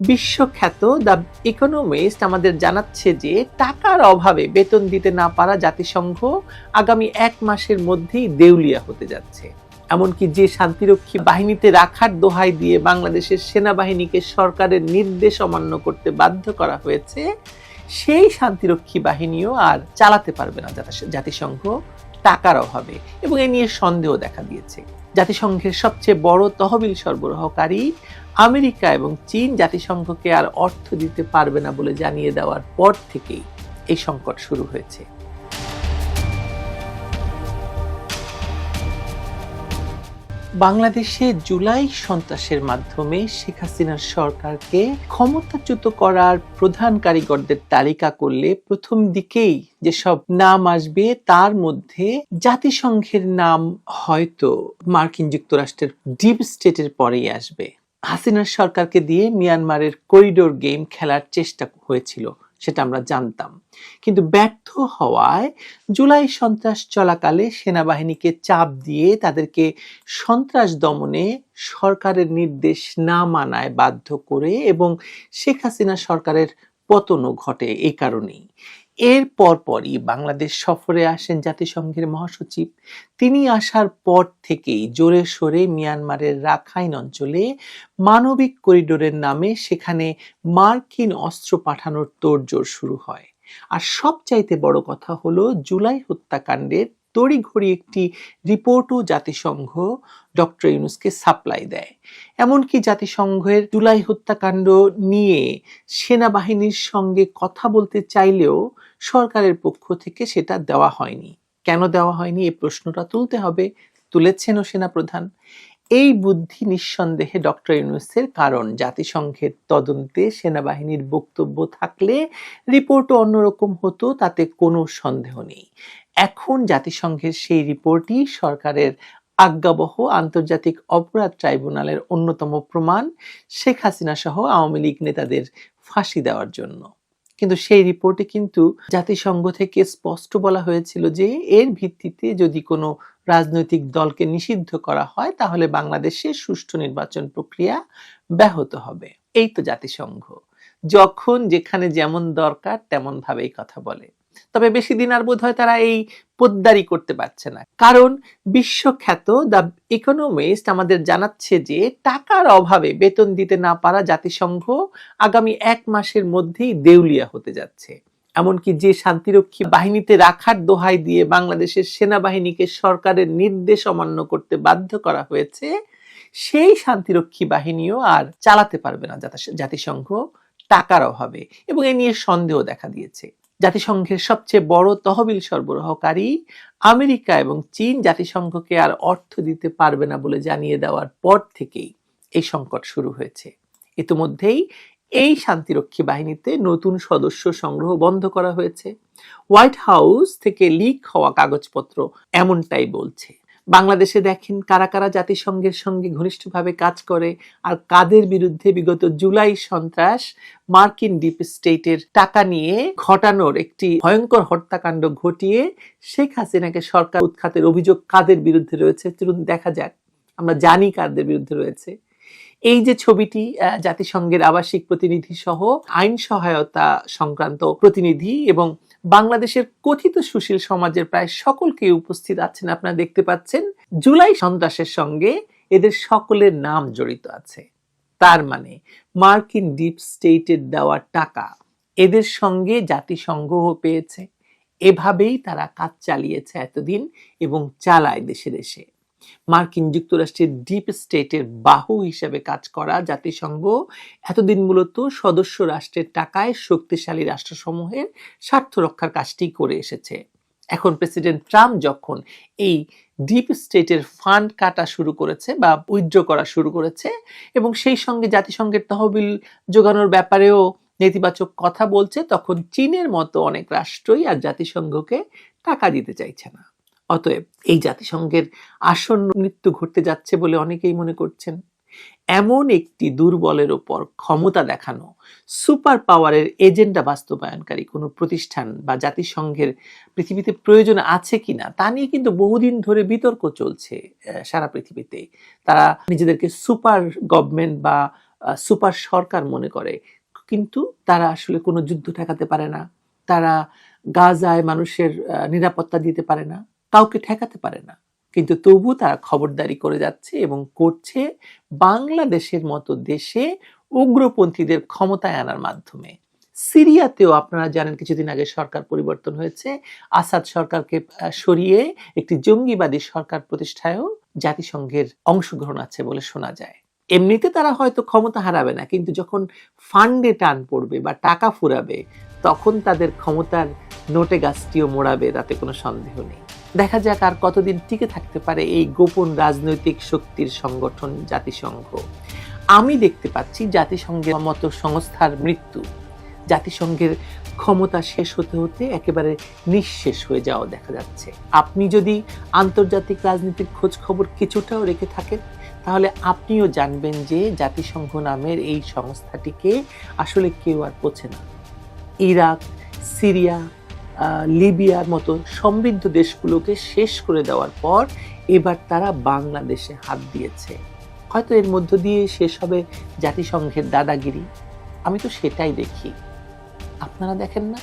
বিশ্বখ্যাত the economist আমাদের জানাচ্ছে যে টাকার অভাবে বেতন দিতে না পারা জাতিসংঘ আগামী এক মাসের মধ্যেই দেউলিয়া হতে যাচ্ছে। এমনকি যে শান্তিরক্ষী বাহিনীতে রাখার দোহাই দিয়ে বাংলাদেশের সেনাবাহিনীকে সরকারের নির্দেশ অমান্য করতে বাধ্য করা হয়েছে, সেই শান্তিরক্ষী বাহিনীও আর চালাতে পারবে না জাতিসংঘ টাকার অভাবে এবং এ নিয়ে সন্দেহ দেখা দিয়েছে। জাতিসংঘের সবচেয়ে বড় তহবিল সরবরাহকারী আমেরিকা এবং চীন জাতিসংঘকে আর অর্থ দিতে পারবে না বলে জানিয়ে দেওয়ার পর থেকেই এই সংকট শুরু হয়েছে। বাংলাদেশে জুলাই সন্ত্রাসের মাধ্যমে শেখ হাসিনার সরকারকে ক্ষমতাচ্যুত করার প্রধান কারিগরদের তালিকা করলে প্রথম দিকেই যেসব নাম আসবে তার মধ্যে জাতিসংঘের নাম হয়তো মার্কিন যুক্তরাষ্ট্রের ডিপ স্টেটের পরেই আসবে। হাসিনার সরকারকে দিয়ে মিয়ানমারের করিডোর গেম খেলার চেষ্টা হয়েছিল, সেটা আমরা জানতাম। কিন্তু ব্যর্থ হওয়ায় জুলাই সন্ত্রাস চলাকালে সেনাবাহিনীকে চাপ দিয়ে তাদেরকে সন্ত্রাস দমনে সরকারের নির্দেশ না মানায় বাধ্য করে এবং শেখ হাসিনা সরকারের পতনও ঘটে এই কারণেই। এর পরপরই বাংলাদেশ সফরে আসেন জাতিসংঘের মহাসচিব। তিনি আসার পর থেকেই জোরে সোরে মিয়ানমারের রাখাইন অঞ্চলে মানবিক করিডোরের নামে সেখানে মার্কিন অস্ত্র পাঠানোর তোড়জোড় শুরু হয়। আর সবচাইতে বড় কথা হলো, জুলাই হত্যাকাণ্ডের তড়িঘড়ি একটি রিপোর্টও জাতিসংঘ ডক্টর ইউনুসকে সাপ্লাই দেয়। এমনকি জাতিসংঘের জুলাই হত্যাকাণ্ড নিয়ে সেনাবাহিনীর সঙ্গে কথা বলতে চাইলেও সরকারের পক্ষ থেকে সেটা দেওয়া হয়নি। কেন দেওয়া হয়নি? এ প্রশ্নটা তুলতে হবে, তুলেছেনও সেনাপ্রধান। বুদ্ধি নিঃসন্দেহে ডক্টর ইউনুসের কারণ। জাতিসংঘের তদন্তে সেনাবাহিনীর বক্তব্য থাকলে রিপোর্টও অন্যরকম হতো, তাতে কোনো সন্দেহ নেই। এখন জাতিসংঘের সেই রিপোর্টই সরকারের আজ্ঞাবহ আন্তর্জাতিক অপরাধ ট্রাইব্যুনালের অন্যতম প্রমাণ, শেখ হাসিনা সহ আওয়ামী লীগ নেতাদের ফাঁসি দেওয়ার জন্য। কিন্তু সেই রিপোর্টে কিন্তু জাতিসংঘ থেকে স্পষ্ট বলা হয়েছিল যে এর ভিত্তিতে যদি কোনো রাজনৈতিক দলকে নিষিদ্ধ করা হয়, তাহলে বাংলাদেশে সুষ্ঠু নির্বাচন প্রক্রিয়া ব্যাহত হবে। এই তো জাতিসংঘ। যখন যেখানে যেমন দরকার তেমন ভাবেই কথা বলে। তবে বেশি দিন আর বোধ হয় তারা এই পোদ্দারি করতে পারছে না। কারণ বিশ্বখ্যাত দ্য ইকোনমিস্ট আমাদের জানাচ্ছে যে, টাকার অভাবে বেতন দিতে না পারা জাতিসংঘ আগামী এক মাসের মধ্যেই দেউলিয়া হতে যাচ্ছে। এমনকি যে শান্তিরক্ষী বাহিনীতে রাখার দোহাই দিয়ে বাংলাদেশের সেনাবাহিনীকে সরকারের নির্দেশ অমান্য করতে বাধ্য করা হয়েছে, সেই শান্তিরক্ষী বাহিনীও আর চালাতে পারবে না জাতিসংঘ টাকার অভাবে এবং এ নিয়ে সন্দেহ দেখা দিয়েছে। জাতিসংঘের সবচেয়ে বড় তহবিল সরবরাহকারী আমেরিকা এবং চীন জাতিসংঘকে আর অর্থ দিতে পারবে না বলে জানিয়ে দেওয়ার পর থেকেই এই সংকট শুরু হয়েছে। ইতিমধ্যেই এই শান্তিরক্ষী বাহিনীতে নতুন সদস্য সংগ্রহ বন্ধ করা হয়েছে। হোয়াইট হাউস থেকে লিক হওয়া কাগজপত্র এমনটাই বলছে। বাংলাদেশে দেখেন কারা কারা জাতিসংঘের সঙ্গে ঘনিষ্ঠভাবে কাজ করে আর কাদের বিরুদ্ধে বিগত জুলাই সন্ত্রাস মার্কিন ডিপ স্টেটের টাকা নিয়ে ঘটানোর একটি ভয়ঙ্কর হত্যাকাণ্ড ঘটিয়ে শেখ হাসিনাকে সরকার উৎখাতের অভিযোগ কাদের বিরুদ্ধে রয়েছে? চলুন দেখা যাক। আমরা জানি কাদের বিরুদ্ধে রয়েছে। এই যে ছবিটি জাতিসংঘের আবাসিক প্রতিনিধি সহ আইন সহায়তা সংক্রান্ত প্রতিনিধি এবং বাংলাদেশের কথিত সুশীল সমাজের প্রায় সকলকে উপস্থিত আছেন, আপনারা দেখতে পাচ্ছেন, জুলাই সন্ত্রাসের সঙ্গে এদের সকলের নাম জড়িত আছে। তার মানে মার্কিন ডিপ স্টেটের দেওয়া টাকা এদের সঙ্গে জাতিসংঘ পেয়েছে। এভাবেই তারা কাজ চালিয়েছে এতদিন এবং চালায় দেশে দেশে মার্কিন যুক্তরাষ্ট্রের ডিপ স্টেটের বাহু হিসেবে কাজ করা জাতিসংঘ এতদিন মূলত সদস্য রাষ্ট্রের টাকায় শক্তিশালী রাষ্ট্রসমূহের স্বার্থ রক্ষার কাজটি করে এসেছে। এখন প্রেসিডেন্ট ট্রাম্প যখন এই ডিপ স্টেটের ফান্ড কাটা শুরু করেছে বা উইথড্র করা শুরু করেছে এবং সেই সঙ্গে জাতিসংঘের তহবিল যোগানোর ব্যাপারেও নেতিবাচক কথা বলছে, তখন চীনের মতো অনেক রাষ্ট্রই আর জাতিসংঘকে টাকা দিতে চাইছে না। অতএব এই জাতিসংঘের আসন্ন মৃত্যু ঘটতে যাচ্ছে বলে অনেকেই মনে করছেন। এমন একটি দুর্বলের ওপর ক্ষমতা দেখানো, সুপার পাওয়ারের এজেন্ডা বাস্তবায়নকারী কোনো প্রতিষ্ঠান বা জাতিসংঘের পৃথিবীতে প্রয়োজন আছে কিনা, তা নিয়ে কিন্তু বহুদিন ধরে বিতর্ক চলছে সারা পৃথিবীতে। তারা নিজেদেরকে সুপার গভর্নমেন্ট বা সুপার সরকার মনে করে, কিন্তু তারা আসলে কোনো যুদ্ধ ঠেকাতে পারে না। তারা গাজায় মানুষের নিরাপত্তা দিতে পারে না। কাউকে ঠেকাতে পারে না। কিন্তু তবু তারা খবরদারি করে যাচ্ছে এবং করছে বাংলাদেশের মতো দেশে উগ্রপন্থীদের ক্ষমতায় আনার মাধ্যমে। সিরিয়াতেও আপনারা জানেন কিছুদিন আগে সরকার পরিবর্তন হয়েছে। আসাদ সরকারকে সরিয়ে একটি জঙ্গিবাদী সরকার প্রতিষ্ঠায়ও জাতিসংঘের অংশগ্রহণ আছে বলে শোনা যায়। এমনিতে তারা হয়তো ক্ষমতা হারাবে না, কিন্তু যখন ফান্ডে টান পড়বে বা টাকা ফুরাবে, তখন তাদের ক্ষমতার নোটে গাছটিও মোড়াবে, তাতে কোনো সন্দেহ নেই। দেখা যাক আর কতদিন টিকে থাকতে পারে এই গোপন রাজনৈতিক শক্তির সংগঠন জাতিসংঘ। আমি দেখতে পাচ্ছি জাতিসংঘের মতো সংস্থার মৃত্যু। জাতিসংঘের ক্ষমতা শেষ হতে হতে একেবারে নিঃশেষ হয়ে যাওয়া দেখা যাচ্ছে। আপনি যদি আন্তর্জাতিক রাজনীতির খোঁজ খবর কিছুটাও রেখে থাকেন, তাহলে আপনিও জানবেন যে জাতিসংঘ নামের এই সংস্থাটিকে আসলে কেউ আর পোছে না। ইরাক, সিরিয়া লিবিয়ার মতো সমৃদ্ধ দেশগুলোকে শেষ করে দেওয়ার পর এবার তারা বাংলাদেশে হাত দিয়েছে। হয়তো এর মধ্য দিয়ে শেষ হবে জাতিসংঘের দাদাগিরি। আমি তো সেটাই দেখি। আপনারা দেখেন না?